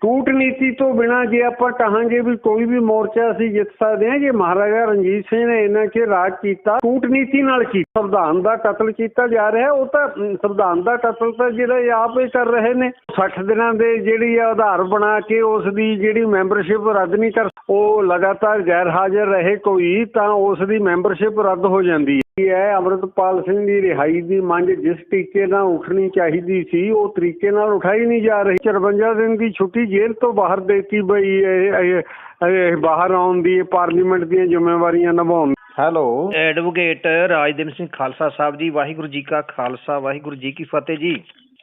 ਕੂਟਨੀਤੀ ਤੋਂ ਬਿਨਾ ਜੇ ਆਪਾਂ ਕਹਾਂਗੇ ਵੀ ਕੋਈ ਵੀ ਮੋਰਚਾ ਅਸੀਂ ਜਿੱਤ ਸਕਦੇ ਹਾਂ ਜੇ ਮਹਾਰਾਜਾ ਰਣਜੀਤ ਸਿੰਘ ਨੇ ਇਹਨਾਂ 'ਚ ਰਾਜ ਕੀਤਾ ਕੂਟਨੀਤੀ ਨਾਲ ਕੀਤਾ ਸੰਵਿਧਾਨ ਦਾ ਕਤਲ ਕੀਤਾ ਜਾ ਰਿਹਾ ਉਹ ਤਾਂ ਅਮ, ਸੰਵਿਧਾਨ ਦਾ ਕਤਲ ਤਾਂ ਜਿਹੜੇ ਆਪ ਹੀ ਕਰ ਰਹੇ ਨੇ। 60 ਦਿਨਾਂ ਦੇ ਜਿਹੜੀ ਆਧਾਰ ਬਣਾ ਕੇ ਉਸ ਦੀ ਜਿਹੜੀ ਮੈਂਬਰਸ਼ਿਪ ਰੱਦ ਨਹੀਂ ਕਰ ਉਹ ਲਗਾਤਾਰ ਗੈਰ ਹਾਜ਼ਰ ਰਹੇ ਕੋਈ ਤਾਂ ਉਸ ਦੀ ਮੈਂਬਰਸ਼ਿਪ ਰੱਦ ਹੋ ਜਾਂਦੀ ਹੈ। ਇਹ ਹੈ ਅਮਰਤਪਾਲ ਸਿੰਘ ਦੀ ਰਿਹਾਈ ਦੀ ਮੰਗ ਜਿਸ ਤਰੀਕੇ ਨਾਲ ਉੱਠਣੀ ਚਾਹੀਦੀ ਸੀ ਉਹ ਤਰੀਕੇ ਨਾਲ ਉਠਾਈ ਨਹੀਂ ਜਾ ਰਹੀ। 54 ਦਿਨ ਦੀ ਛੁੱਟੀ ਜੇਲ੍ਹ ਤੋਂ ਬਾਹਰ ਦੇਤੀ ਬਈ ਇਹ- ਬਾਹਰ ਆਉਣ ਦੀ ਪਾਰਲੀਮੈਂਟ ਦੀਆਂ ਜ਼ਿੰਮੇਵਾਰੀਆਂ ਨਿਭਾਉਣ ਹੈਲੋ। ਐਡਵੋਕੇਟ ਰਾਜਦੇਵ ਸਿੰਘ ਖਾਲਸਾ ਸਾਹਿਬ ਜੀ ਵਾਹਿਗੁਰੂ ਜੀ ਕਾ ਖਾਲਸਾ ਵਾਹਿਗੁਰੂ ਜੀ ਕੀ ਫਤਿਹ ਜੀ।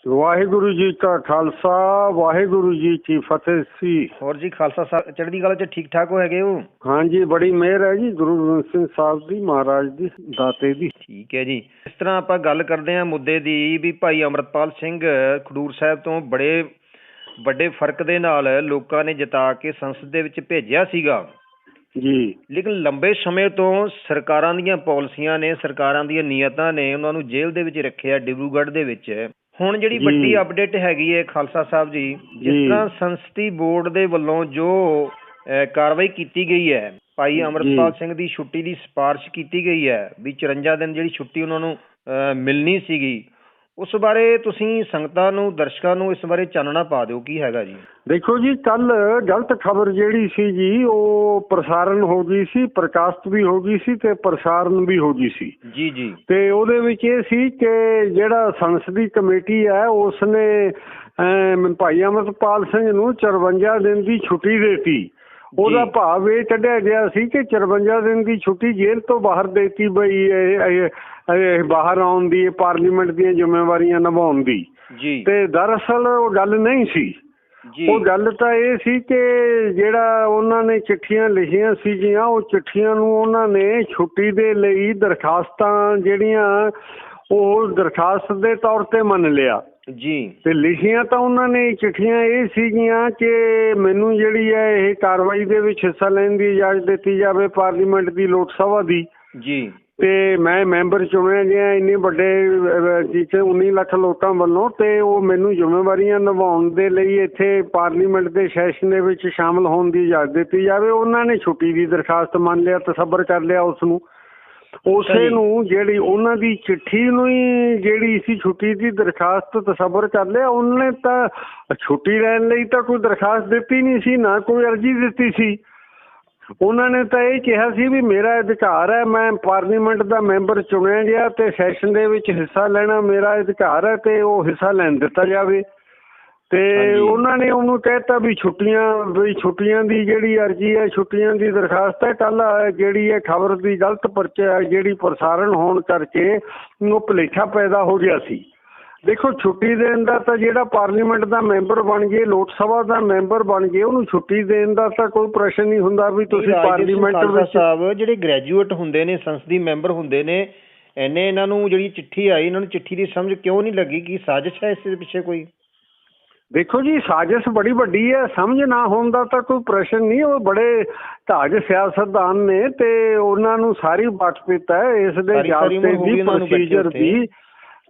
ਵਾਹਿਗੁਰੂ ਜੀ ਕਾ ਖਾਲਸਾ ਵਾਹਿਗੁਰੂ ਜੀ ਕੀ ਫਤਿਹ ਸੀ। ਹੋਰ ਜੀ ਖਾਲਸਾ ਸਾਹਿਬ ਚੜ੍ਹਦੀ ਕਲਾ ਚ ਠੀਕ ਠਾਕ ਹੋ ਹੈਗੇ ਹੋ? ਹਾਂਜੀ ਬੜੀ ਮਿਹਰ ਹੈ ਜੀ ਗੁਰੂ ਗੋਬਿੰਦ ਸਿੰਘ ਸਾਹਿਬ ਦੀ ਮਹਾਰਾਜ ਦੀ ਦਾਤੇ ਦੀ। ਠੀਕ ਹੈ ਜੀ। ਇਸ ਤਰ੍ਹਾਂ ਆਪਾਂ ਗੱਲ ਕਰਦੇ ਹਾਂ ਮੁੱਦੇ ਦੀ ਵੀ ਭਾਈ ਅਮਰਤਪਾਲ ਸਿੰਘ ਖਡੂਰ ਸਾਹਿਬ ਤੋਂ ਬੜੇ ਵੱਡੇ ਫ਼ਰਕ ਦੇ ਨਾਲ ਲੋਕਾਂ ਨੇ ਜਿਤਾ ਕੇ ਸੰਸਦ ਦੇ ਵਿੱਚ ਭੇਜਿਆ ਸੀਗਾ। ਜੀ। ਲੇਕਿਨ ਲੰਬੇ ਸਮੇਂ ਤੋਂ ਸਰਕਾਰਾਂ ਦੀਆਂ ਪਾਲਿਸੀਆਂ ਨੇ ਸਰਕਾਰਾਂ ਦੀਆਂ ਨੀਅਤਾਂ ਨੇ ਉਹਨਾਂ ਨੂੰ ਜੇਲ੍ਹ ਦੇ ਵਿੱਚ ਰੱਖਿਆ ਡਿਬਰੂਗੜ੍ਹ ਦੇ ਵਿੱਚ। ਹੁਣ ਜਿਹੜੀ। ਵੱਡੀ ਅਪਡੇਟ ਹੈਗੀ ਹੈ ਖਾਲਸਾ ਸਾਹਿਬ ਜੀ ਜਿਸ। ਤਰ੍ਹਾਂ ਸੰਸਦੀ ਬੋਰਡ ਦੇ ਵੱਲੋਂ ਜੋ ਕਾਰਵਾਈ ਕੀਤੀ ਗਈ ਹੈ ਭਾਈ ਅਮਰਪਾਲ ਸਿੰਘ ਦੀ ਛੁੱਟੀ ਦੀ ਸਿਫਾਰਿਸ਼ ਕੀਤੀ ਗਈ ਹੈ ਵੀ 54 ਦਿਨ ਜਿਹੜੀ ਛੁੱਟੀ ਉਹਨਾਂ ਨੂੰ ਮਿਲਣੀ ਸੀਗੀ ਉਸ ਬਾਰੇ ਤੁਸੀਂ ਸੰਗਤਾਂ ਨੂੰ ਦਰਸ਼ਕਾਂ ਨੂੰ ਇਸ ਬਾਰੇ ਚਾਨਣਾ ਪਾ ਦਿਓ ਕੀ ਹੈਗਾ ਜੀ? ਦੇਖੋ ਜੀ ਕੱਲ ਗਲਤ ਖਬਰ ਜਿਹੜੀ ਸੀ ਜੀ ਉਹ ਪ੍ਰਸਾਰਣ ਹੋ ਗਈ ਸੀ ਪ੍ਰਕਾਸ਼ਿਤ ਵੀ ਹੋ ਗਈ ਸੀ ਤੇ ਪ੍ਰਸਾਰਣ ਵੀ ਹੋ ਗਈ ਸੀ। ਜੀ ਜੀ। ਤੇ ਉਹਦੇ ਵਿੱਚ ਇਹ ਸੀ ਕਿ ਜਿਹੜਾ ਸੰਸਦੀ ਕਮੇਟੀ ਹੈ ਉਸ ਨੇ ਭਾਈ ਅਮਰਪਾਲ ਸਿੰਘ ਨੂੰ 54 ਦਿਨ ਦੀ ਛੁੱਟੀ ਦੇਤੀ। ਉਹਦਾ। ਭਾਵ ਇਹ ਕੱਢਿਆ ਗਿਆ ਸੀ ਕਿ 54 ਦਿਨ ਦੀ ਛੁੱਟੀ ਜੇਲ੍ਹ ਤੋਂ ਬਾਹਰ ਦੇਤੀ ਬਈ ਇਹ- ਬਾਹਰ ਆਉਣ ਦੀ ਪਾਰਲੀਮੈਂਟ ਦੀਆਂ ਜ਼ਿੰਮੇਵਾਰੀਆਂ ਨਿਭਾਉਣ ਦੀ। ਜੀ। ਤੇ ਦਰਅਸਲ ਉਹ ਗੱਲ ਨਹੀਂ ਸੀ। ਉਹ ਗੱਲ ਤਾਂ ਇਹ ਸੀ ਕਿ ਜਿਹੜਾ ਉਹਨਾਂ ਨੇ ਚਿੱਠੀਆਂ ਲਿਖੀਆਂ ਸੀਗੀਆਂ ਉਹ ਚਿੱਠੀਆਂ ਨੂੰ ਉਹਨਾਂ ਨੇ ਛੁੱਟੀ ਦੇ ਲਈ ਦਰਖਾਸਤਾਂ ਜਿਹੜੀਆਂ ਉਹ ਦਰਖਾਸਤ ਦੇ ਤੌਰ ਤੇ ਮੰਨ ਲਿਆ। ਜੀ। ਤੇ ਲਿਖੀਆਂ ਤਾਂ ਉਹਨਾਂ ਨੇ ਚਿੱਠੀਆਂ ਇਹ ਸੀਗੀਆਂ ਕਿ ਮੈਨੂੰ ਜਿਹੜੀ ਹੈ ਇਹ ਕਾਰਵਾਈ ਦੇ ਵਿੱਚ ਹਿੱਸਾ ਲੈਣ ਦੀ ਇਜਾਜ਼ਤ ਦਿੱਤੀ ਜਾਵੇ ਪਾਰਲੀਮੈਂਟ ਦੀ ਲੋਕ ਸਭਾ ਦੀ। ਜੀ। ਤੇ ਮੈਂ ਮੈਂਬਰ ਚੁਣਿਆ ਗਿਆ ਇੰਨੇ ਵੱਡੇ ਜਿੱਥੇ 19 ਲੱਖ ਲੋਕਾਂ ਵੱਲੋਂ ਤੇ ਉਹ ਮੈਨੂੰ ਜ਼ਿੰਮੇਵਾਰੀਆਂ ਨਿਭਾਉਣ ਦੇ ਲਈ ਇੱਥੇ ਪਾਰਲੀਮੈਂਟ ਦੇ ਸੈਸ਼ਨ ਦੇ ਵਿੱਚ ਸ਼ਾਮਲ ਹੋਣ ਦੀ ਇਜਾਜ਼ਤ ਦਿੱਤੀ ਜਾਵੇ। ਉਹਨਾਂ ਨੇ ਛੁੱਟੀ ਦੀ ਦਰਖਾਸਤ ਮੰਨ ਲਿਆ ਤਸੱਬਰ ਕਰ ਲਿਆ ਉਸ ਨੂੰ। ਉਸੇ ਨੂੰ ਜਿਹੜੀ ਉਹਨਾਂ ਦੀ ਚਿੱਠੀ ਨੂੰ ਹੀ ਜਿਹੜੀ ਸੀ ਛੁੱਟੀ ਦੀ ਦਰਖਾਸਤ ਤਸੱਬਰ ਕਰ ਲਿਆ, ਉਹਨੇ ਤਾਂ ਛੁੱਟੀ ਲੈਣ ਲਈ ਤਾਂ ਕੋਈ ਦਰਖਾਸਤ ਦਿੱਤੀ ਨਹੀਂ ਸੀ, ਨਾ ਕੋਈ ਅਰਜ਼ੀ ਦਿੱਤੀ ਸੀ। ਉਹਨਾਂ ਨੇ ਤਾਂ ਇਹ ਕਿਹਾ ਸੀ ਵੀ ਮੇਰਾ ਅਧਿਕਾਰ ਹੈ, ਮੈਂ ਪਾਰਲੀਮੈਂਟ ਦਾ ਮੈਂਬਰ ਚੁਣਿਆ ਗਿਆ ਤੇ ਸੈਸ਼ਨ ਦੇ ਵਿੱਚ ਹਿੱਸਾ ਲੈਣਾ ਮੇਰਾ ਅਧਿਕਾਰ ਹੈ ਤੇ ਉਹ ਹਿੱਸਾ ਲੈਣ ਦਿੱਤਾ ਜਾਵੇ। ਤੇ। ਉਹਨਾਂ ਨੇ ਉਹਨੂੰ ਕਹਿਤਾ ਵੀ ਛੁੱਟੀਆਂ ਵੀ ਛੁੱਟੀਆਂ ਦੀ ਜਿਹੜੀ ਅਰਜ਼ੀ ਹੈ ਛੁੱਟੀਆਂ ਦੀ ਦਰਖਾਸਤ ਹੈ ਕੱਲ ਜਿਹੜੀ ਹੈ ਖਬਰ ਦੀ ਗਲਤ ਪਰਚਾ ਜਿਹੜੀ ਪ੍ਰਸਾਰਣ ਹੋਣ ਕਰਕੇ ਉਹ ਭੁਲੇਖਾ ਪੈਦਾ ਹੋ ਗਿਆ ਸੀ ਦੇਖੋ ਛੁੱਟੀ ਦੇਣ ਦਾ ਤਾਂ ਜਿਹੜਾ ਪਾਰਲੀਮੈਂਟ ਦਾ ਮੈਂਬਰ ਬਣ ਗਏ ਲੋਕ ਸਭਾ ਦਾ ਮੈਂਬਰ ਬਣ ਗਏ ਉਹਨੂੰ ਛੁੱਟੀ ਦੇਣ ਦਾ ਤਾਂ ਕੋਈ ਪ੍ਰਸ਼ਨ ਨਹੀਂ ਹੁੰਦਾ ਵੀ ਤੁਸੀਂ ਪਾਰਲੀਮੈਂਟ ਵਿੱਚ ਸਾਹਿਬ ਜਿਹੜੇ ਗ੍ਰੈਜੂਏਟ ਹੁੰਦੇ ਨੇ ਸੰਸਦੀ ਮੈਂਬਰ ਹੁੰਦੇ ਨੇ ਐਨੇ ਇਹਨਾਂ ਨੂੰ ਜਿਹੜੀ ਚਿੱਠੀ ਆਈ ਇਹਨਾਂ ਨੂੰ ਚਿੱਠੀ ਦੀ ਸਮਝ ਕਿਉਂ ਨਹੀਂ ਲੱਗੀ ਕਿ ਸਾਜ਼ਿਸ਼ ਹੈ ਇਸ ਦੇ ਪਿੱਛੇ ਕੋਈ ਦੇਖੋ ਜੀ ਸਾਜ਼ਿਸ਼ ਬੜੀ ਵੱਡੀ ਹੈ ਸਮਝ ਨਾ ਹੋਣ ਦਾ ਤਾਂ ਕੋਈ ਪ੍ਰਸ਼ਨ ਨਹੀਂ ਉਹ ਬੜੇ ਧਾਜ ਸਿਆਸਤਦਾਨ ਨੇ ਤੇ ਉਹਨਾਂ ਨੂੰ ਸਾਰੀ ਵਾਕਫੀਅਤ ਹੈ ਇਸ ਦੇ ਗਈ ਦੀ ਪ੍ਰੋਸੀਜਰ। ਦੀ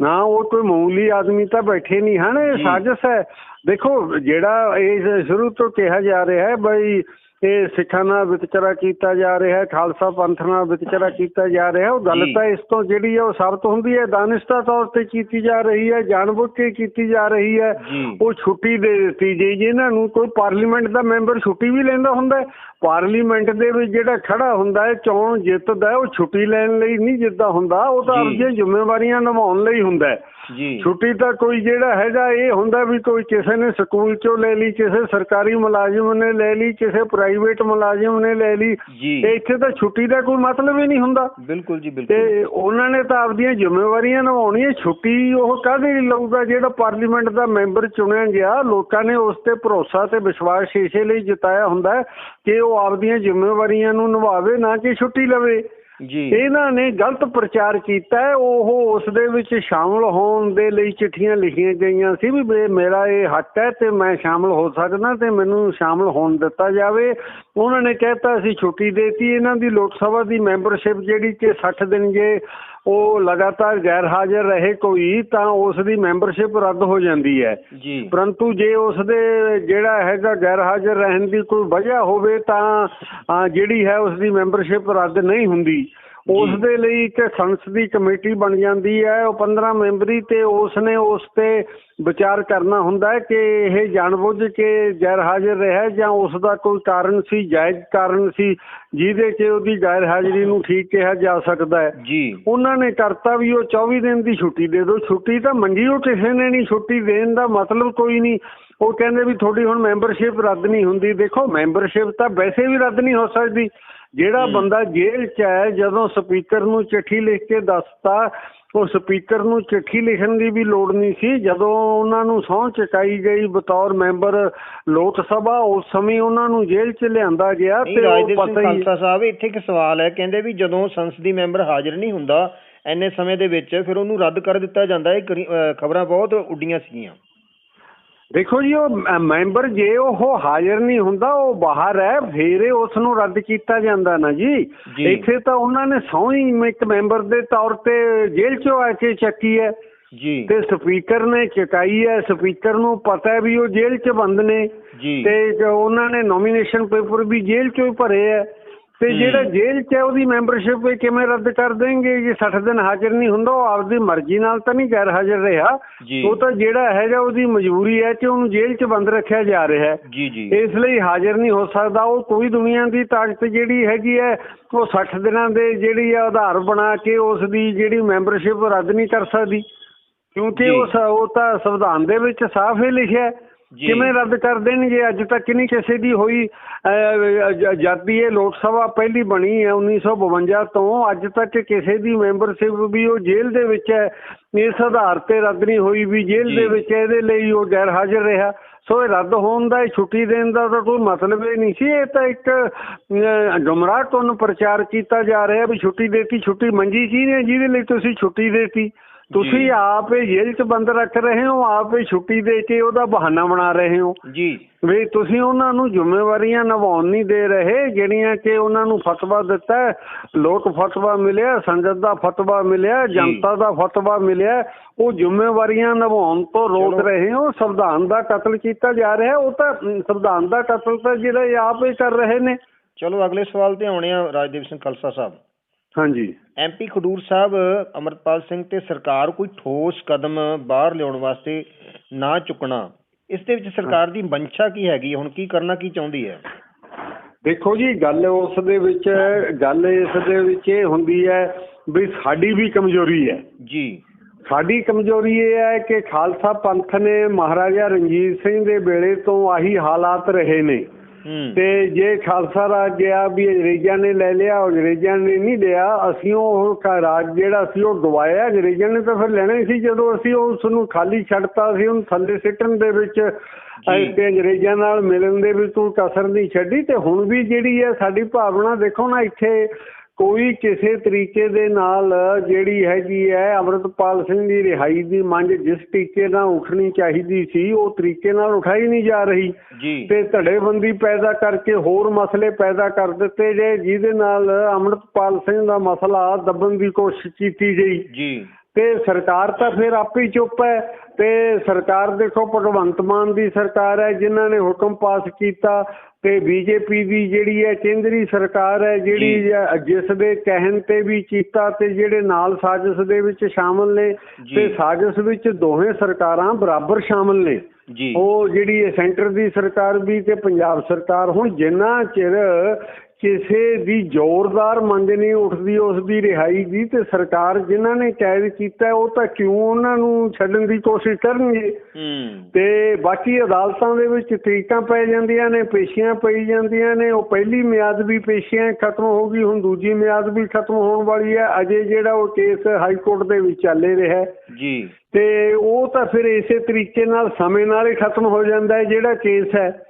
ਨਾ ਉਹ ਕੋਈ ਮਾਮੂਲੀ ਆਦਮੀ ਤਾਂ ਬੈਠੇ ਨਹੀਂ ਹਨ ਇਹ। ਸਾਜ਼ਿਸ਼ ਹੈ ਦੇਖੋ ਜਿਹੜਾ ਇਹ ਸ਼ੁਰੂ ਤੋਂ ਕਿਹਾ ਜਾ ਰਿਹਾ ਹੈ ਬਈ ਇਹ ਸਿੱਖਾਂ ਨਾਲ ਵਿਤਕਰਾ ਕੀਤਾ ਜਾ ਰਿਹਾ ਹੈ ਖਾਲਸਾ ਪੰਥ ਨਾਲ ਵਿਤਕਰਾ ਕੀਤਾ ਜਾ ਰਿਹਾ ਉਹ ਗੱਲ। ਤਾਂ ਇਸ ਤੋਂ ਜਿਹੜੀ ਹੈ ਉਹ ਸਾਬਤ ਹੁੰਦੀ ਹੈ। ਦਾਨਿਸ਼ਤਾ ਤੌਰ ਤੇ ਕੀਤੀ ਜਾ ਰਹੀ ਹੈ ਜਾਣਬੁੱਝ ਕੇ ਕੀਤੀ ਜਾ ਰਹੀ ਹੈ। ਉਹ ਛੁੱਟੀ ਦੇ ਦਿੱਤੀ ਜੀ। ਜਿਨ੍ਹਾਂ ਨੂੰ ਕੋਈ ਪਾਰਲੀਮੈਂਟ ਦਾ ਮੈਂਬਰ ਛੁੱਟੀ ਵੀ ਲੈਂਦਾ ਹੁੰਦਾ ਪਾਰਲੀਮੈਂਟ ਦੇ ਵਿੱਚ ਜਿਹੜਾ ਖੜਾ ਹੁੰਦਾ ਹੈ ਚੋਣ ਜਿੱਤਦਾ ਉਹ ਛੁੱਟੀ ਲੈਣ ਲਈ ਨਹੀਂ ਜਿੱਤਦਾ ਹੁੰਦਾ ਉਹ ਤਾਂ। ਆਪਣੀਆਂ ਜ਼ਿੰਮੇਵਾਰੀਆਂ ਨਿਭਾਉਣ ਲਈ ਹੁੰਦਾ ਜੀ। ਛੁੱਟੀ ਤਾਂ ਕੋਈ ਜਿਹੜਾ ਹੈਗਾ ਇਹ ਹੁੰਦਾ ਵੀ ਕੋਈ ਕਿਸੇ ਨੇ ਸਕੂਲ ਚੋਂ ਲੈ ਲਈ ਕਿਸੇ ਸਰਕਾਰੀ ਮੁਲਾਜ਼ਮ ਨੇ ਲੈ ਲਈ ਕਿਸੇ ਪ੍ਰਾਈਵੇਟ ਮੁਲਾਜ਼ਮ ਨੇ ਲੈ ਲਈ। ਤੇ ਇੱਥੇ ਤਾਂ ਛੁੱਟੀ ਦਾ ਕੋਈ ਮਤਲਬ ਹੀ ਨਹੀਂ ਹੁੰਦਾ। ਬਿਲਕੁਲ ਜੀ ਬਿਲਕੁਲ। ਤੇ ਉਹਨਾਂ ਨੇ ਤਾਂ ਆਪਦੀਆਂ ਜ਼ਿੰਮੇਵਾਰੀਆਂ ਨਿਭਾਉਣੀਆਂ ਛੁੱਟੀ ਉਹ ਕਾਹਦੇ ਲਈ ਲਊਗਾ? ਜਿਹੜਾ ਪਾਰਲੀਮੈਂਟ ਦਾ ਮੈਂਬਰ ਚੁਣਿਆ ਗਿਆ ਲੋਕਾਂ ਨੇ ਉਸ ਤੇ ਭਰੋਸਾ ਤੇ ਵਿਸ਼ਵਾਸ ਇਸੇ ਲਈ ਜਤਾਇਆ ਹੁੰਦਾ ਕਿ ਉਹ ਆਪਦੀਆਂ ਜ਼ਿੰਮੇਵਾਰੀਆਂ ਨੂੰ ਨਿਭਾਵੇ ਨਾ ਕਿ ਛੁੱਟੀ ਲਵੇ। ਜੀ। ਇਹਨਾਂ ਨੇ ਗਲਤ ਪ੍ਰਚਾਰ ਕੀਤਾ ਉਹ ਉਸ ਦੇ ਵਿੱਚ ਸ਼ਾਮਲ ਹੋਣ ਦੇ ਲਈ ਚਿੱਠੀਆਂ ਲਿਖੀਆਂ ਗਈਆਂ ਸੀ ਵੀ ਮੇਰਾ ਇਹ ਹੱਕ ਹੈ ਤੇ ਮੈਂ ਸ਼ਾਮਲ ਹੋ ਸਕਦਾ ਤੇ ਮੈਨੂੰ ਸ਼ਾਮਲ ਹੋਣ ਦਿੱਤਾ ਜਾਵੇ। ਉਹਨਾਂ ਨੇ ਕਹਿਤਾ ਅਸੀਂ ਛੁੱਟੀ ਦੇਤੀ। ਇਹਨਾਂ ਦੀ ਲੋਕ ਸਭਾ ਦੀ ਮੈਂਬਰਸ਼ਿਪ ਜਿਹੜੀ ਕਿ 60 ਦਿਨ ਜੇ ਉਹ ਲਗਾਤਾਰ ਗੈਰ ਹਾਜ਼ਰ ਰਹੇ ਕੋਈ ਤਾਂ ਉਸ ਦੀ ਮੈਂਬਰਸ਼ਿਪ ਰੱਦ ਹੋ ਜਾਂਦੀ ਹੈ। ਜੀ। ਪਰੰਤੂ ਜੇ ਉਸ ਦੇ ਜਿਹੜਾ ਹੈਗਾ ਗੈਰ ਹਾਜ਼ਰ ਰਹਿਣ ਦੀ ਕੋਈ ਵਜ੍ਹਾ ਹੋਵੇ ਤਾਂ ਜਿਹੜੀ ਹੈ ਉਸ ਦੀ ਮੈਂਬਰਸ਼ਿਪ ਰੱਦ ਨਹੀਂ ਹੁੰਦੀ। ਉਸ। ਦੇ ਲਈ ਇੱਕ ਸੰਸਦੀ ਕਮੇਟੀ ਬਣ ਜਾਂਦੀ ਹੈ ਉਹ 15 ਮੈਂਬਰੀ ਤੇ ਉਸ ਨੇ ਉਸ ਤੇ ਵਿਚਾਰ ਕਰਨਾ ਹੁੰਦਾ ਹੈ ਕਿ ਇਹ ਜਾਣਬੁੱਝ ਕੇ ਗੈਰ ਹਾਜ਼ਰ ਰਿਹਾ ਜਾਂ ਉਸ ਦਾ ਕੋਈ ਕਾਰਨ ਸੀ ਜਾਇਜ਼ ਕਾਰਨ ਸੀ ਜਿਹਦੇ 'ਚ ਉਹਦੀ ਗੈਰ ਹਾਜ਼ਰੀ ਨੂੰ ਠੀਕ ਕਿਹਾ ਜਾ ਸਕਦਾ ਹੈ। ਜੀ। ਉਹਨਾਂ ਨੇ ਕਰਤਾ ਵੀ ਉਹ 24 ਦਿਨ ਦੀ ਛੁੱਟੀ ਦੇ ਦਿਓ। ਛੁੱਟੀ ਤਾਂ ਮੰਗੀ ਉਹ ਕਿਸੇ ਨੇ ਨਹੀਂ। ਛੁੱਟੀ ਦੇਣ ਦਾ ਮਤਲਬ ਕੋਈ ਨਹੀਂ। ਉਹ ਕਹਿੰਦੇ ਵੀ ਤੁਹਾਡੀ ਹੁਣ ਮੈਂਬਰਸ਼ਿਪ ਰੱਦ ਨਹੀਂ ਹੁੰਦੀ। ਦੇਖੋ ਮੈਂਬਰਸ਼ਿਪ ਤਾਂ ਵੈਸੇ ਵੀ ਰੱਦ ਨਹੀਂ ਹੋ ਸਕਦੀ। ਜਿਹੜਾ। ਬੰਦਾ ਜੇਲ੍ਹ 'ਚ ਹੈ ਜਦੋਂ ਸਪੀਕਰ ਨੂੰ ਚਿੱਠੀ ਲਿਖ ਕੇ ਦੱਸਤਾ ਉਹ ਸਪੀਕਰ ਨੂੰ ਚਿੱਠੀ ਲਿਖਣ ਦੀ ਵੀ ਲੋੜ ਨਹੀਂ ਸੀ। ਜਦੋਂ ਉਹਨਾਂ ਨੂੰ ਸਹੁੰ ਚੁਕਾਈ ਗਈ ਬਤੌਰ ਮੈਂਬਰ ਲੋਕ ਸਭਾ ਉਸ ਸਮੇਂ ਉਹਨਾਂ ਨੂੰ ਜੇਲ੍ਹ 'ਚ ਲਿਆਂਦਾ ਗਿਆ ਤੇ ਉਹ ਪਤਾ ਹੀ ਸਾਹਿਬ ਇੱਥੇ ਇੱਕ ਸਵਾਲ ਹੈ। ਕਹਿੰਦੇ ਵੀ ਜਦੋਂ ਸੰਸਦੀ ਮੈਂਬਰ ਹਾਜ਼ਰ ਨਹੀਂ ਹੁੰਦਾ ਐਨੇ ਸਮੇਂ ਦੇ ਵਿੱਚ ਫਿਰ ਉਹਨੂੰ ਰੱਦ ਕਰ ਦਿੱਤਾ ਜਾਂਦਾ। ਇਹ ਖਬਰਾਂ ਬਹੁਤ ਉੱਡੀਆਂ ਸੀਗੀਆਂ। ਦੇਖੋ ਜੀ ਉਹ ਮੈਂਬਰ ਜੇ ਉਹ ਹਾਜ਼ਰ ਨਹੀਂ ਹੁੰਦਾ ਉਹ ਬਾਹਰ ਹੈ ਫੇਰ ਉਸ ਨੂੰ ਰੱਦ ਕੀਤਾ ਜਾਂਦਾ ਨਾ ਜੀ। ਇੱਥੇ ਤਾਂ ਉਹਨਾਂ ਨੇ ਸਹੁੰ ਇੱਕ ਮੈਂਬਰ ਦੇ ਤੌਰ ਤੇ ਜੇਲ੍ਹ ਚੋਂ ਆ ਕੇ ਚੱਕੀ ਹੈ। ਜੀ। ਤੇ ਸਪੀਕਰ ਨੇ ਚੁਕਾਈ ਹੈ ਸਪੀਕਰ ਨੂੰ ਪਤਾ ਵੀ ਉਹ ਜੇਲ੍ਹ 'ਚ ਬੰਦ ਨੇ। ਤੇ ਉਹਨਾਂ ਨੇ ਨੋਮੀਨੇਸ਼ਨ ਪੇਪਰ ਵੀ ਜੇਲ੍ਹ 'ਚੋਂ ਹੀ ਭਰੇ ਹੈ। ਤੇ। ਜਿਹੜਾ ਜੇਲ੍ਹ 'ਚ ਹੈ ਉਹਦੀ ਮੈਂਬਰਸ਼ਿਪ ਕਿਵੇਂ ਰੱਦ ਕਰ ਦੇਣਗੇ ਜੇ 60 ਦਿਨ ਹਾਜ਼ਰ ਨਹੀਂ ਹੁੰਦਾ ਉਹ ਆਪਦੀ ਮਰਜ਼ੀ ਨਾਲ ਤਾਂ ਨਹੀਂ ਗੈਰ ਹਾਜ਼ਰ ਰਿਹਾ। ਉਹ ਤਾਂ ਜਿਹੜਾ ਹੈਗਾ ਉਹਦੀ ਮਜਬੂਰੀ ਹੈ ਕਿ ਉਹਨੂੰ ਜੇਲ੍ਹ 'ਚ ਬੰਦ ਰੱਖਿਆ ਜਾ ਰਿਹਾ ਹੈ ਇਸ ਲਈ ਹਾਜ਼ਰ ਨਹੀਂ ਹੋ ਸਕਦਾ ਉਹ ਕੋਈ ਦੁਨੀਆ ਦੀ ਤਾਕਤ ਜਿਹੜੀ ਹੈਗੀ ਹੈ ਉਹ 60 ਦਿਨਾਂ ਦੇ ਜਿਹੜੀ ਹੈ ਆਧਾਰ ਬਣਾ ਕੇ ਉਸ ਦੀ ਜਿਹੜੀ ਮੈਂਬਰਸ਼ਿਪ ਰੱਦ ਨਹੀਂ ਕਰ ਸਕਦੀ ਕਿਉਂਕਿ। ਉਹ ਤਾਂ ਸੰਵਿਧਾਨ ਦੇ ਵਿੱਚ ਸਾਫ਼ ਹੀ ਲਿਖਿਆ ਹੈ। ਕਿਵੇਂ ਰੱਦ ਕਰ ਦੇਣਗੇ? ਅੱਜ ਤੱਕ ਨਹੀਂ ਕਿਸੇ ਦੀ ਹੋਈ ਅਹ, ਜ- ਜਦ ਦੀ ਇਹ ਲੋਕ ਸਭਾ ਪਹਿਲੀ ਬਣੀ ਹੈ 1952 ਤੋਂ ਅੱਜ ਤੱਕ ਕਿਸੇ ਦੀ ਮੈਂਬਰਸ਼ਿਪ ਵੀ ਉਹ ਜੇਲ੍ਹ ਦੇ ਵਿੱਚ ਹੈ। ਇਸ ਆਧਾਰ ਤੇ ਰੱਦ ਨਹੀਂ ਹੋਈ ਵੀ ਜੇਲ੍ਹ। ਦੇ ਵਿੱਚ ਇਹਦੇ ਲਈ ਉਹ ਗੈਰ ਹਾਜ਼ਰ ਰਿਹਾ। ਸੋ ਇਹ ਰੱਦ ਹੋਣ ਦਾ ਇਹ ਛੁੱਟੀ ਦੇਣ ਦਾ ਤਾਂ ਕੋਈ ਮਤਲਬ ਹੀ ਨਹੀਂ ਸੀ। ਇਹ ਤਾਂ ਇੱਕ ਗੁੰਮਰਾਹ ਤੋਂ ਪ੍ਰਚਾਰ ਕੀਤਾ ਜਾ ਰਿਹਾ ਵੀ ਛੁੱਟੀ ਦੇਤੀ ਛੁੱਟੀ ਮੰਗੀ ਕੀ ਨੇ? ਜਿਹਦੇ ਲਈ ਤੁਸੀਂ ਛੁੱਟੀ ਦੇਤੀ? ਤੁਸੀਂ ਆਪ ਇਹ ਜੇਲ੍ਹ 'ਚ ਬੰਦ ਰੱਖ ਰਹੇ ਹੋ ਆਪ ਇਹ ਛੁੱਟੀ ਦੇ ਕੇ ਉਹਦਾ ਬਹਾਨਾ ਬਣਾ ਰਹੇ ਹੋ। ਜੀ। ਵੀ ਤੁਸੀਂ ਉਹਨਾਂ ਨੂੰ ਜ਼ਿੰਮੇਵਾਰੀਆਂ ਨਿਭਾਉਣ ਨਹੀਂ ਦੇ ਰਹੇ ਜਿਹੜੀਆਂ ਕਿ ਉਹਨਾਂ ਨੂੰ ਫਤਵਾ ਦਿੱਤਾ। ਲੋਕ ਫਤਵਾ ਮਿਲਿਆ ਸੰਗਤ ਦਾ ਫਤਵਾ ਮਿਲਿਆ ਜਨਤਾ ਦਾ ਫਤਵਾ ਮਿਲਿਆ। ਉਹ ਜ਼ਿੰਮੇਵਾਰੀਆਂ ਨਿਭਾਉਣ ਤੋਂ ਰੋਕ। ਰਹੇ ਹੋ ਸੰਵਿਧਾਨ ਦਾ ਕਤਲ ਕੀਤਾ ਜਾ ਰਿਹਾ। ਉਹ ਤਾਂ ਸੰਵਿਧਾਨ ਦਾ ਕਤਲ ਤਾਂ ਜਿਹੜੇ ਆਪ ਹੀ ਕਰ ਰਹੇ ਨੇ। ਚਲੋ ਅਗਲੇ ਸਵਾਲ ਤੇ ਆਉਣੇ ਆ ਰਾਜਦੀਪ ਸਿੰਘ ਖਾਲਸਾ ਸਾਹਿਬ। ਹਾਂਜੀ। ਐਮਪੀ ਖਡੂਰ ਸਾਹਿਬ ਅਮਰਪਾਲ ਸਿੰਘ ਤੇ ਸਰਕਾਰ ਕੋਈ ਠੋਸ ਕਦਮ ਬਾਹਰ ਲਿਆਉਣ ਵਾਸਤੇ ਨਾ ਚੁੱਕਣਾ ਇਸ ਦੇ ਵਿੱਚ ਸਰਕਾਰ ਦੀ ਮਨਸ਼ਾ ਕੀ ਹੈਗੀ? ਹੁਣ ਕੀ ਕਰਨਾ ਕੀ ਚਾਹੁੰਦੀ ਹੈ? ਦੇਖੋ ਜੀ ਗੱਲ ਉਸ ਦੇ ਵਿੱਚ ਗੱਲ ਇਸ ਦੇ ਵਿੱਚ ਇਹ ਹੁੰਦੀ ਹੈ ਵੀ ਸਾਡੀ ਵੀ ਕਮਜ਼ੋਰੀ ਹੈ। ਜੀ। ਸਾਡੀ ਕਮਜ਼ੋਰੀ ਇਹ ਹੈ ਕਿ ਖਾਲਸਾ ਪੰਥ ਨੇ ਮਹਾਰਾਜਾ ਰਣਜੀਤ ਸਿੰਘ ਦੇ ਵੇਲੇ ਤੋਂ ਆਹੀ ਹਾਲਾਤ ਰਹੇ ਨੇ। ਤੇ ਜੇ ਖਾਲਸਾ ਰਾਜ ਗਿਆ ਵੀ ਅੰਗਰੇਜ਼ਾਂ ਨੇ ਲੈ ਲਿਆ ਅੰਗਰੇਜ਼ਾਂ ਨੇ ਨਹੀਂ ਲਿਆ ਅਸੀਂ ਉਹ ਰਾਜ ਜਿਹੜਾ ਸੀ ਉਹ ਗਵਾਇਆ। ਅੰਗਰੇਜ਼ਾਂ ਨੇ ਤਾਂ ਫਿਰ ਲੈਣਾ ਹੀ ਸੀ। ਜਦੋਂ ਅਸੀਂ ਉਸ ਨੂੰ ਖਾਲੀ ਛੱਡਤਾ ਸੀ ਉਹਨੂੰ ਥੱਲੇ ਸਿੱਟਣ ਦੇ ਵਿੱਚ ਤੇ ਅੰਗਰੇਜ਼ਾਂ ਨਾਲ ਮਿਲਣ ਦੇ ਵਿੱਚ ਕੋਈ ਕਸਰ ਨਹੀਂ ਛੱਡੀ। ਤੇ ਹੁਣ ਵੀ ਜਿਹੜੀ ਹੈ ਸਾਡੀ ਭਾਵਨਾ ਦੇਖੋ ਨਾ ਇੱਥੇ ਕੋਈ ਕਿਸੇ ਤਰੀਕੇ ਦੇ ਨਾਲ ਜਿਹੜੀ ਹੈਗੀ ਹੈ ਅਮਰਤਪਾਲ ਸਿੰਘ ਦੀ ਰਿਹਾਈ ਦੀ ਮੰਗ ਜਿਸ ਤਰੀਕੇ ਨਾਲ ਉੱਠਣੀ ਚਾਹੀਦੀ ਸੀ ਉਹ ਤਰੀਕੇ ਨਾਲ ਉਠਾਈ ਨਹੀਂ ਜਾ ਰਹੀ। ਤੇ ਧੜੇਬੰਦੀ ਪੈਦਾ ਕਰਕੇ ਹੋਰ ਮਸਲੇ ਪੈਦਾ ਕਰ ਦਿੱਤੇ ਜੇ ਜਿਹਦੇ ਨਾਲ ਅੰਮ੍ਰਿਤਪਾਲ ਸਿੰਘ ਦਾ ਮਸਲਾ ਦੱਬਣ ਦੀ ਕੋਸ਼ਿਸ਼ ਕੀਤੀ ਗਈ। ਜੀ। ਤੇ ਸਰਕਾਰ ਤਾਂ ਫਿਰ ਆਪੇ ਹੀ ਚੁੱਪ ਹੈ ਤੇ ਸਰਕਾਰ ਦੇਖੋ ਭਗਵੰਤ ਮਾਨ ਦੀ ਸਰਕਾਰ ਹੈ ਜਿਨ੍ਹਾਂ ਨੇ ਹੁਕਮ ਪਾਸ ਕੀਤਾ ਤੇ ਬੀਜੇਪੀ ਦੀ ਜਿਹੜੀ ਹੈ ਕੇਂਦਰੀ ਸਰਕਾਰ ਹੈ ਜਿਹੜੀ ਜਿਸ ਦੇ ਕਹਿਣ ਤੇ ਵੀ ਕੀਤਾ ਤੇ ਜਿਹੜੇ ਨਾਲ ਸਾਜ਼ਿਸ਼ ਦੇ ਵਿੱਚ ਸ਼ਾਮਲ ਨੇ। ਤੇ ਸਾਜ਼ਿਸ਼ ਵਿੱਚ ਦੋਵੇਂ ਸਰਕਾਰਾਂ ਬਰਾਬਰ ਸ਼ਾਮਲ ਨੇ। ਉਹ ਜਿਹੜੀ ਸੈਂਟਰ ਦੀ ਸਰਕਾਰ ਵੀ ਤੇ ਪੰਜਾਬ ਸਰਕਾਰ ਹੁਣ ਜਿੰਨਾ ਚਿਰ ਕਿਸੇ ਦੀ ਜ਼ੋਰਦਾਰ ਮੰਗ ਨਹੀਂ ਉੱਠਦੀ ਉਸ ਦੀ ਰਿਹਾਈ ਦੀ ਤੇ ਸਰਕਾਰ ਜਿਨ੍ਹਾਂ ਨੇ ਕੈਦ ਕੀਤਾ ਉਹ ਤਾਂ ਕਿਉਂ ਉਹਨਾਂ ਨੂੰ ਛੱਡਣ ਦੀ ਕੋਸ਼ਿਸ਼ ਕਰਨਗੇ? ਤੇ ਬਾਕੀ ਅਦਾਲਤਾਂ ਦੇ ਵਿੱਚ ਤਰੀਕਾਂ ਪੈ ਜਾਂਦੀਆਂ ਨੇ ਪੇਸ਼ੀਆਂ ਪਈ ਜਾਂਦੀਆਂ ਨੇ ਉਹ ਪਹਿਲੀ ਮਿਆਦ ਵੀ ਪੇਸ਼ੀਆਂ ਖਤਮ ਹੋ ਗਈ ਹੁਣ ਦੂਜੀ ਮਿਆਦ ਵੀ ਖਤਮ ਹੋਣ ਵਾਲੀ ਹੈ ਅਜੇ ਜਿਹੜਾ ਉਹ ਕੇਸ ਹਾਈ ਕੋਰਟ ਦੇ ਵਿੱਚ ਚੱਲੇ ਰਿਹਾ ਜੀ। ਤੇ ਉਹ ਤਾਂ ਫਿਰ ਇਸੇ ਤਰੀਕੇ ਨਾਲ ਸਮੇਂ ਨਾਲ ਹੀ ਖਤਮ ਹੋ ਜਾਂਦਾ ਹੈ ਜਿਹੜਾ ਕੇਸ ਹੈ।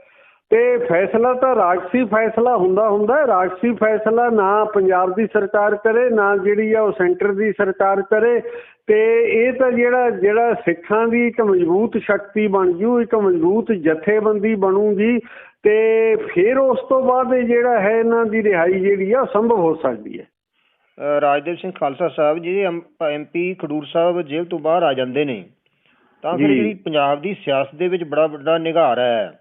ਤੇ ਫੈਸਲਾ ਤਾਂ ਰਾਜਸੀ ਫੈਸਲਾ ਹੁੰਦਾ ਹੁੰਦਾ ਹੈ। ਰਾਜਸੀ ਫੈਸਲਾ ਨਾ ਪੰਜਾਬ ਦੀ ਸਰਕਾਰ ਕਰੇ ਨਾ ਜਿਹੜੀ ਆ ਉਹ ਸੈਂਟਰ ਦੀ ਸਰਕਾਰ ਕਰੇ। ਤੇ ਇਹ ਤਾਂ ਜਿਹੜਾ ਜਿਹੜਾ ਸਿੱਖਾਂ ਦੀ ਇੱਕ ਮਜ਼ਬੂਤ ਸ਼ਕਤੀ ਬਣ ਜੂ ਇੱਕ ਮਜ਼ਬੂਤ ਜਥੇਬੰਦੀ ਬਣੂਗੀ ਤੇ ਫਿਰ ਉਸ ਤੋਂ ਬਾਅਦ ਇਹ ਜਿਹੜਾ ਹੈ ਇਹਨਾਂ ਦੀ ਰਿਹਾਈ ਜਿਹੜੀ ਆ ਸੰਭਵ ਹੋ ਸਕਦੀ ਹੈ। ਰਾਜਦੇਵ ਸਿੰਘ ਖਾਲਸਾ ਸਾਹਿਬ ਜੀ ਐਮਪੀ ਖਡੂਰ ਸਾਹਿਬ ਜੇਲ੍ਹ ਤੋਂ ਬਾਹਰ ਆ ਜਾਂਦੇ ਨੇ। ਤਾਂ ਫਿਰ। ਜਿਹੜੀ ਪੰਜਾਬ ਦੀ ਸਿਆਸਤ ਦੇ ਵਿੱਚ ਬੜਾ ਵੱਡਾ ਨਿਗਾਰ ਹੈ।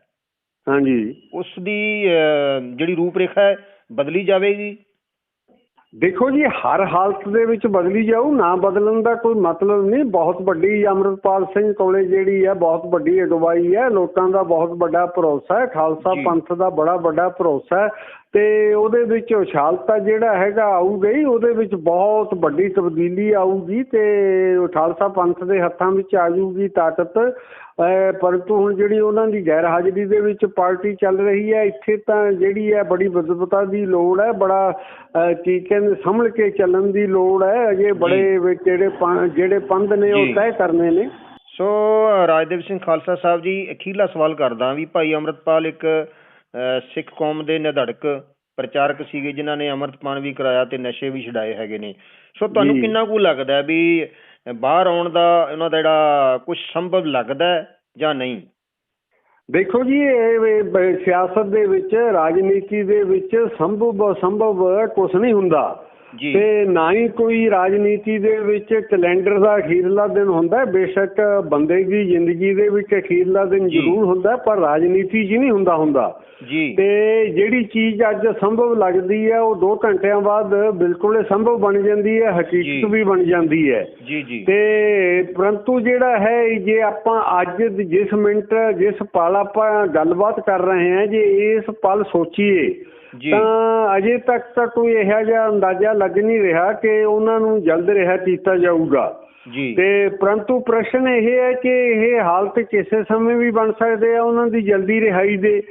ਹਾਂਜੀ। ਉਸ ਦੀ ਅਹ, ਜਿਹੜੀ ਰੂਪਰੇਖਾ ਹੈ ਬਦਲੀ ਜਾਵੇਗੀ? ਦੇਖੋ ਜੀ ਹਰ ਹਾਲਤ ਦੇ ਵਿੱਚ ਬਦਲੀ ਜਾਊ ਨਾ ਬਦਲਣ ਦਾ ਕੋਈ ਮਤਲਬ ਨਹੀਂ। ਬਹੁਤ ਵੱਡੀ ਅੰਮ੍ਰਿਤਪਾਲ ਸਿੰਘ ਕੋਲੇ ਜਿਹੜੀ ਹੈ ਬਹੁਤ ਵੱਡੀ ਅਗਵਾਈ ਹੈ। ਲੋਕਾਂ ਦਾ ਬਹੁਤ ਵੱਡਾ ਭਰੋਸਾ ਹੈ। ਖਾਲਸਾ ਜੀ। ਪੰਥ ਦਾ ਬੜਾ ਵੱਡਾ ਭਰੋਸਾ ਹੈ। ਤੇ ਉਹਦੇ ਵਿੱਚ ਉਛਾਲਤਾ ਜਿਹੜਾ ਹੈਗਾ ਆਊਗਾ ਹੀ ਉਹਦੇ ਵਿੱਚ ਬਹੁਤ ਵੱਡੀ ਤਬਦੀਲੀ ਆਊਗੀ ਤੇ ਉਹ ਖਾਲਸਾ ਪੰਥ ਦੇ ਹੱਥਾਂ ਵਿੱਚ ਆ ਜਾਊਗੀ ਤਾਕਤ। ਪਰੰਤੂ ਹੁਣ ਜਿਹੜੀ ਉਹਨਾਂ ਦੀ ਗੈਰ ਹਾਜ਼ਰੀ ਦੇ ਵਿੱਚ ਪਾਰਟੀ ਚੱਲ ਰਹੀ ਹੈ ਇੱਥੇ ਤਾਂ ਜਿਹੜੀ ਹੈ ਬੜੀ ਵਿਦਵਤਾ ਦੀ ਲੋੜ ਹੈ ਬੜਾ ਕੀ ਕਹਿੰਦੇ ਸੰਭਲ ਕੇ ਚੱਲਣ ਦੀ ਲੋੜ ਹੈ ਅਜੇ ਬੜੇ ਜਿਹੜੇ ਜਿਹੜੇ ਪੰਧ ਨੇ। ਉਹ ਤੈਅ ਕਰਨੇ ਨੇ ਸੋ ਰਾਜਦੇਵ ਸਿੰਘ ਖਾਲਸਾ ਸਾਹਿਬ ਜੀ ਅਖੀਰਲਾ ਸਵਾਲ ਕਰਦਾ ਵੀ ਭਾਈ ਅਮਰਤਪਾਲ ਇੱਕ ਸਿੱਖ ਕੌਮ ਦੇ ਨਿਧੜਕ ਪ੍ਰਚਾਰਕ ਸੀਗੇ ਜਿਨ੍ਹਾਂ ਨੇ ਅੰਮ੍ਰਿਤਪਾਨ ਵੀ ਕਰਾਇਆ ਤੇ ਨਸ਼ੇ ਵੀ ਛਡਾਏ ਹੈਗੇ ਨੇ ਸੋ ਤੁਹਾਨੂੰ। ਕਿੰਨਾ ਕੁ ਲੱਗਦਾ ਵੀ ਬਾਹਰ ਆਉਣ ਦਾ ਇਹਨਾਂ ਦਾ ਜਿਹੜਾ ਕੁਝ ਸੰਭਵ ਲੱਗਦਾ ਹੈ ਜਾਂ ਨਹੀਂ? ਦੇਖੋ ਜੀ, ਇਹ ਸਿਆਸਤ ਦੇ ਵਿੱਚ, ਰਾਜਨੀਤੀ ਦੇ ਵਿੱਚ ਸੰਭਵ ਸੰਭਵ ਕੁਝ ਨਹੀਂ ਹੁੰਦਾ। ਜੀ ਤੇ ਨਾ ਹੀ ਕੋਈ ਰਾਜਨੀਤੀ ਦੇ ਵਿੱਚ ਕੈਲੰਡਰ ਦਾ ਅਖੀਰਲਾ ਦਿਨ ਹੁੰਦਾ। ਬੇਸ਼ੱਕ ਬੰਦੇ ਦੀ ਜ਼ਿੰਦਗੀ ਦੇ ਵਿੱਚ ਅਖੀਰਲਾ ਦਿਨ ਜੀ। ਜ਼ਰੂਰ ਹੁੰਦਾ ਪਰ ਰਾਜਨੀਤੀ 'ਚ ਨਹੀਂ ਹੁੰਦਾ ਹੁੰਦਾ ਜੀ ਤੇ ਜਿਹੜੀ ਚੀਜ਼ ਅੱਜ ਸੰਭਵ ਲੱਗਦੀ ਹੈ ਉਹ 2 ਘੰਟਿਆਂ ਬਾਅਦ ਬਿਲਕੁਲ ਹੀ ਸੰਭਵ ਬਣ ਜਾਂਦੀ ਹੈ ਜੀ। ਹਕੀਕਤ ਵੀ ਬਣ ਜਾਂਦੀ ਹੈ ਜੀ ਜੀ ਤੇ ਪਰੰਤੂ ਜਿਹੜਾ ਹੈ ਜੇ ਆਪਾਂ ਅੱਜ ਜਿਸ ਮਿੰਟ ਜਿਸ ਪਲ ਆਪਾਂ ਗੱਲਬਾਤ ਕਰ ਰਹੇ ਹਾਂ ਜੇ ਇਸ ਪਲ ਸੋਚੀਏ ਜੀ ਤਾਂ ਅਜੇ ਤੱਕ ਤਾਂ ਕੋਈ ਇਹੋ ਜਿਹਾ ਅੰਦਾਜ਼ਾ ਲੱਗ ਨਹੀਂ ਰਿਹਾ ਕਿ ਉਹਨਾਂ ਨੂੰ ਜਲਦ ਰਿਹਾ ਕੀਤਾ ਜਾਊਗਾ। ਜੀ। ਤੇ ਪਰੰਤੂ ਪ੍ਰਸ਼ਨ ਇਹ ਹੈ ਕਿ ਇਹ ਹਾਲਤ ਕਿਸੇ ਸਮੇਂ ਵੀ ਬਣ ਸਕਦੇ ਆ ਉਹਨਾਂ ਦੀ ਜਲਦੀ ਰਿਹਾਈ ਦੇ।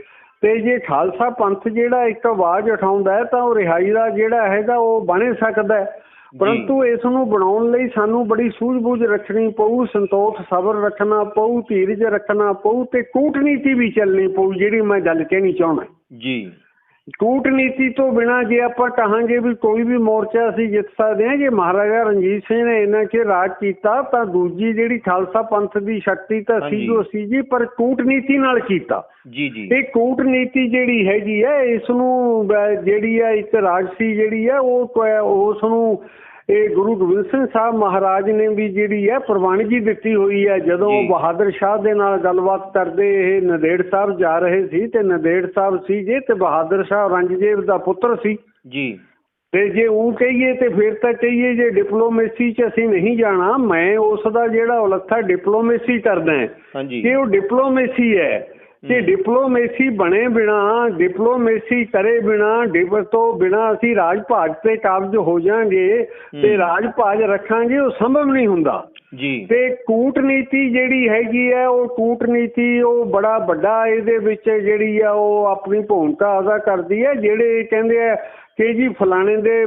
ਤੇ ਜੇ ਖਾਲਸਾ ਪੰਥ ਜਿਹੜਾ ਇੱਕ ਆਵਾਜ਼ ਉਠਾਉਂਦਾ ਹੈ ਤਾਂ ਉਹ ਰਿਹਾਈ ਦਾ ਜਿਹੜਾ ਹੈਗਾ ਉਹ ਬਣ ਸਕਦਾ ਹੈ। ਪਰੰਤੂ ਇਸ ਨੂੰ ਬਣਾਉਣ ਲਈ ਸਾਨੂੰ ਬੜੀ ਸੂਝ-ਬੂਝ ਰੱਖਣੀ ਪਊ ਸੰਤੋਖ ਸਬਰ ਰੱਖਣਾ ਪਊ ਧੀਰਜ ਰੱਖਣਾ ਪਊ ਤੇ ਕੂਟਨੀਤੀ ਵੀ ਚੱਲਣੀ ਪਊ ਜਿਹੜੀ ਮੈਂ ਗੱਲ ਕਹਿਣੀ ਚਾਹੁੰਦਾ। ਜੀ। ਕੂਟਨੀਤੀ ਤੋਂ ਬਿਨਾ ਜੇ ਆਪਾਂ ਕਹਾਂਗੇ ਵੀ ਕੋਈ ਵੀ ਮੋਰਚਾ ਅਸੀਂ ਜਿੱਤ ਸਕਦੇ ਹਾਂ ਜੇ ਮਹਾਰਾਜਾ ਰਣਜੀਤ ਸਿੰਘ ਨੇ ਇਹਨਾਂ 'ਚ ਰਾਜ ਕੀਤਾ ਤਾਂ ਦੂਜੀ ਜਿਹੜੀ ਖਾਲਸਾ ਪੰਥ ਦੀ ਸ਼ਕਤੀ ਤਾਂ। ਸੀ ਜੋ ਸੀ ਜੀ ਪਰ ਕੂਟਨੀਤੀ ਨਾਲ ਕੀਤਾ ਜੀ ਜੀ ਇਹ ਕੂਟਨੀਤੀ ਜਿਹੜੀ ਹੈਗੀ ਹੈ ਇਸ ਨੂੰ ਜਿਹੜੀ ਹੈ ਇੱਕ ਰਾਜਸੀ ਜਿਹੜੀ ਹੈ ਉਹ ਉਸ ਨੂੰ ਇਹ ਗੁਰੂ ਗੋਬਿੰਦ ਸਿੰਘ ਸਾਹਿਬ ਮਹਾਰਾਜ ਨੇ ਵੀ ਜਿਹੜੀ ਹੈ ਪ੍ਰਵਾਨਗੀ ਦਿੱਤੀ ਹੋਈ ਹੈ। ਜਦੋਂ ਜੀ। ਬਹਾਦਰ ਸ਼ਾਹ ਦੇ ਨਾਲ ਗੱਲਬਾਤ ਕਰਦੇ ਇਹ ਨੰਦੇੜ ਸਾਹਿਬ ਜਾ ਰਹੇ ਸੀ ਤੇ ਨੰਦੇੜ ਸਾਹਿਬ ਸੀਗੇ ਤੇ ਬਹਾਦਰ ਸ਼ਾਹ ਔਰੰਗਜ਼ੇਬ ਦਾ ਪੁੱਤਰ ਸੀ। ਜੀ। ਤੇ ਜੇ ਉਹ ਕਹੀਏ ਤੇ ਫਿਰ ਤਾਂ ਕਹੀਏ ਜੇ ਡਿਪਲੋਮੇਸੀ 'ਚ ਅਸੀਂ ਨਹੀਂ ਜਾਣਾ ਮੈਂ ਉਸ ਦਾ ਜਿਹੜਾ ਉਲੱਥਾ ਡਿਪਲੋਮੇਸੀ ਕਰਦਾ ਹਾਂ ਕਿ ਉਹ ਡਿਪਲੋਮੇਸੀ ਹੈ। ਕਿ। ਡਿਪਲੋਮੇਸੀ ਬਣੇ ਬਿਨਾ ਡਿਪਲੋਮੇਸੀ ਕਰੇ ਬਿਨਾ ਤੋਂ ਬਿਨਾ ਅਸੀਂ ਰਾਜ ਭਾਗ ਤੇ ਕਾਬਜ ਹੋ ਜਾਾਂਗੇ ਤੇ। ਰਾਜ ਭਾਗ ਰੱਖਾਂਗੇ ਉਹ ਸੰਭਵ ਨਹੀਂ ਹੁੰਦਾ ਜੀ ਤੇ ਕੂਟਨੀਤੀ ਜਿਹੜੀ ਹੈਗੀ ਹੈ ਉਹ ਕੂਟਨੀਤੀ ਉਹ ਬੜਾ ਵੱਡਾ ਇਹਦੇ ਵਿੱਚ ਜਿਹੜੀ ਆ ਉਹ ਆਪਣੀ ਭੂਮਿਕਾ ਅਦਾ ਕਰਦੀ ਹੈ ਜਿਹੜੇ ਕਹਿੰਦੇ ਆ ਕਿ ਜੀ ਫਲਾਣੇ ਦੇ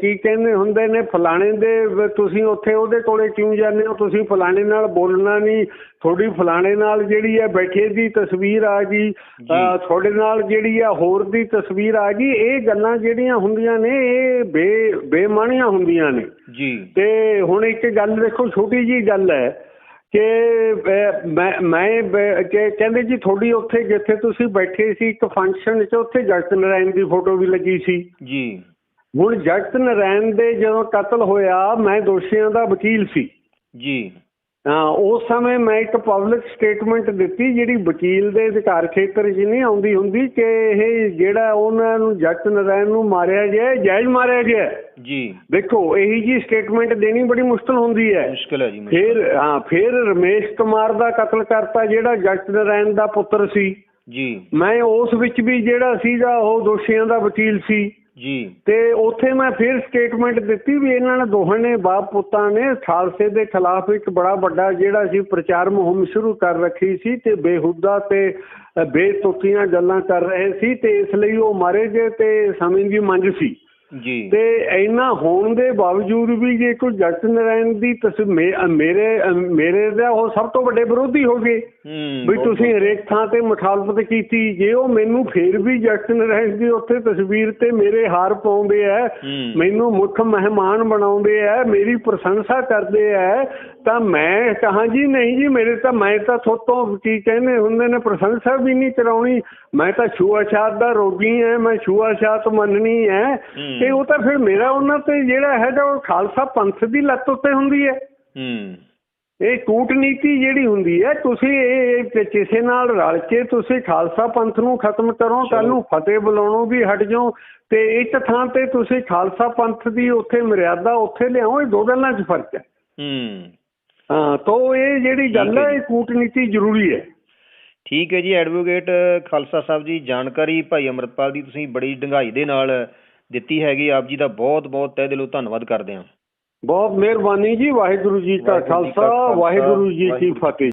ਕੀ ਕਹਿੰਦੇ ਹੁੰਦੇ ਨੇ ਫਲਾਣੇ ਦੇ ਤੁਸੀਂ ਉੱਥੇ ਉਹਦੇ ਕੋਲੇ ਕਿਉਂ ਜਾਂਦੇ ਹੋ? ਤੁਸੀਂ ਫਲਾਣੇ ਨਾਲ ਬੋਲਣਾ ਨਹੀਂ। ਥੋੜੀ ਫਲਾਣੇ ਨਾਲ ਜਿਹੜੀ ਹੈ ਬੈਠੇ ਦੀ ਤਸਵੀਰ ਆ ਗਈ। ਤੁਹਾਡੇ ਨਾਲ ਜਿਹੜੀ ਆ ਹੋਰ ਦੀ ਤਸਵੀਰ ਆ ਗਈ। ਇਹ ਗੱਲਾਂ ਜਿਹੜੀਆਂ ਹੁੰਦੀਆਂ ਨੇ ਇਹ ਬੇ ਬੇਮਾਨੀਆਂ ਹੁੰਦੀਆਂ ਨੇ। ਜੀ। ਤੇ ਹੁਣ ਇੱਕ ਗੱਲ ਦੇਖੋ ਛੋਟੀ ਜੀ ਗੱਲ ਹੈ। ਕਿ ਮੈਂ ਮੈਂ ਕਿ ਕਹਿੰਦੇ ਜੀ ਤੁਹਾਡੀ ਉੱਥੇ ਜਿੱਥੇ ਤੁਸੀਂ ਬੈਠੇ ਸੀ ਇੱਕ ਫੰਕਸ਼ਨ 'ਚ ਉੱਥੇ ਜਗਤ ਨਾਰਾਇਣ ਦੀ ਫੋਟੋ ਵੀ ਲੱਗੀ ਸੀ। ਜੀ। ਹੁਣ ਜਗਤ ਨਾਰਾਇਣ ਦੇ ਜਦੋਂ ਕਤਲ ਹੋਇਆ ਮੈਂ ਦੋਸ਼ੀਆਂ ਦਾ ਵਕੀਲ ਸੀ। ਜੀ। ਉਸ ਸਮੇਂ ਮੈਂ ਇੱਕ ਪਬਲਿਕ ਸਟੇਟਮੈਂਟ ਦਿੱਤੀ ਜਿਹੜੀ ਵਕੀਲ ਦੇ ਅਧਿਕਾਰ ਖੇਤਰ 'ਚ ਨਹੀਂ ਆਉਂਦੀ ਹੁੰਦੀ ਕਿ ਇਹ ਜਿਹੜਾ ਉਹਨਾਂ ਨੂੰ ਜਗਤ ਨਾਰਾਇਣ ਨੂੰ ਮਾਰਿਆ ਗਿਆ ਜਾਇਜ਼ ਮਾਰਿਆ ਗਿਆ। ਜੀ। ਦੇਖੋ ਇਹੀ ਜੀ ਸਟੇਟਮੈਂਟ ਦੇਣੀ ਬੜੀ ਮੁਸ਼ਕਲ ਹੁੰਦੀ ਹੈ। ਮੁਸ਼ਕਿਲ ਹੈ ਜੀ। ਫਿਰ ਹਾਂ ਫਿਰ ਰਮੇਸ਼ ਕੁਮਾਰ ਦਾ ਕਤਲ ਕਰਤਾ ਜਿਹੜਾ ਜਗਤ ਨਾਰਾਇਣ ਦਾ ਪੁੱਤਰ ਸੀ। ਜੀ। ਮੈਂ ਉਸ ਵਿੱਚ ਵੀ ਜਿਹੜਾ ਸੀਗਾ ਉਹ ਦੋਸ਼ੀਆਂ ਦਾ ਵਕੀਲ ਸੀ। ਜੀ। ਤੇ ਉੱਥੇ ਮੈਂ ਫਿਰ ਸਟੇਟਮੈਂਟ ਦਿੱਤੀ ਵੀ ਇਹਨਾਂ ਨੇ ਦੋਹਾਂ ਨੇ ਬਾਪ ਪੁੱਤਾਂ ਨੇ ਖਾਲਸੇ ਦੇ ਖਿਲਾਫ ਇੱਕ ਬੜਾ ਵੱਡਾ ਜਿਹੜਾ ਸੀ ਪ੍ਰਚਾਰ ਮੁਹਿੰਮ ਸ਼ੁਰੂ ਕਰ ਰੱਖੀ ਸੀ ਤੇ ਬੇਹੁਦਾ ਤੇ ਅ, ਬੇਤੁਕੀਆਂ ਗੱਲਾਂ ਕਰ ਰਹੇ ਸੀ ਤੇ ਇਸ ਲਈ ਉਹ ਮਾਰੇ ਗਏ ਤੇ ਸਮੇਂ ਦੀ ਮੰਗ ਸੀ। ਜੀ। ਤੇ ਇੰਨਾ ਹੋਣ ਦੇ ਬਾਵਜੂਦ ਵੀ ਜੇ ਕੋਈ ਜਗਤ ਨਾਰਾਇਣ ਦੀ ਤਸਵੀਰ ਮੇਰੇ ਮੇਰੇ ਦਾ ਉਹ ਸਭ ਤੋਂ ਵੱਡੇ ਵਿਰੋਧੀ ਹੋ ਗਏ। ਵੀ ਤੁਸੀਂ ਹਰੇਕ ਥਾਂ ਤੇ ਮੁਖਾਲਫਤ ਕੀਤੀ। ਜੇ ਉਹ ਮੈਨੂੰ ਫੇਰ ਵੀ ਜਗਤ ਨਾਰਾਇਣ ਦੀ ਉੱਥੇ ਤਸਵੀਰ ਤੇ ਮੇਰੇ ਹਾਰ ਪਾਉਂਦੇ ਹੂੰ। ਮੈਨੂੰ ਮੁੱਖ ਮਹਿਮਾਨ ਬਣਾਉਂਦੇ ਆ ਮੇਰੀ ਪ੍ਰਸ਼ੰਸਾ ਕਰਦੇ ਆ ਤਾਂ ਮੈਂ ਕਹਾਂ ਜੀ ਨਹੀਂ ਜੀ ਮੇਰੇ ਤਾਂ ਮੈਂ ਤਾਂ ਥੋਤੋਂ ਕੀ ਕਹਿੰਦੇ ਹੁੰਦੇ ਨੇ ਪ੍ਰਸ਼ੰਸਾ ਵੀ ਨਹੀਂ ਕਰਾਉਣੀ। ਮੈਂ ਤਾਂ ਛੂਆਛਾਤ ਦਾ ਰੋਗੀ ਐ ਮੈਂ ਛੂਆਛਾਤ ਮੰਨਣੀ ਐ। ਤੇ ਉਹ ਤਾਂ ਫਿਰ ਮੇਰਾ ਉਹਨਾਂ ਤੇ ਜਿਹੜਾ ਹੈਗਾ ਉਹ ਖਾਲਸਾ ਪੰਥ ਦੀ ਲੱਤ ਉੱਤੇ ਹੁੰਦੀ ਹੂੰ। ਇਹ ਕੂਟਨੀਤੀ ਜਿਹੜੀ ਹੁੰਦੀ ਹੈ ਤੁਸੀਂ ਇਹ ਕਿਸੇ ਨਾਲ ਰਲ ਕੇ ਤੁਸੀਂ ਖਾਲਸਾ ਪੰਥ ਨੂੰ ਖਤਮ ਕਰੋ ਕੱਲ ਨੂੰ ਫਤਿਹ ਬੁਲਾਉਣੋਂ ਵੀ ਹਟ ਜਾਓ। ਤੇ ਇੱਕ ਥਾਂ ਤੇ ਤੁਸੀਂ ਖਾਲਸਾ ਪੰਥ ਦੀ ਉੱਥੇ ਮਰਿਆਦਾ ਉੱਥੇ ਲਿਆਓ ਇਹ ਦੋ ਗੱਲਾਂ 'ਚ ਫ਼ਰਕ ਹੈ ਹੂੰ। ਹਾਂ ਤੋਂ ਇਹ ਜਿਹੜੀ ਗੱਲ ਹੈ ਇਹ ਕੂਟਨੀਤੀ ਜ਼ਰੂਰੀ ਹੈ ਠੀਕ ਹੈ ਜੀ ਐਡਵੋਕੇਟ ਖਾਲਸਾ ਸਾਹਿਬ ਜੀ ਜਾਣਕਾਰੀ ਭਾਈ ਅਮਰਤਪਾਲ ਦੀ ਤੁਸੀਂ ਬੜੀ ਡੰਗਾਈ ਦੇ ਨਾਲ ਦਿੱਤੀ ਹੈਗੀ ਆਪ ਜੀ ਦਾ ਬਹੁਤ ਬਹੁਤ ਤਹਿ ਦਿਲੋਂ ਧੰਨਵਾਦ ਕਰਦੇ ਹਾਂ। ਬਹੁਤ ਮਿਹਰਬਾਨੀ ਜੀ ਵਾਹਿਗੁਰੂ ਜੀ ਕਾ ਖਾਲਸਾ ਵਾਹਿਗੁਰੂ ਜੀ ਕੀ ਫਤਿਹ।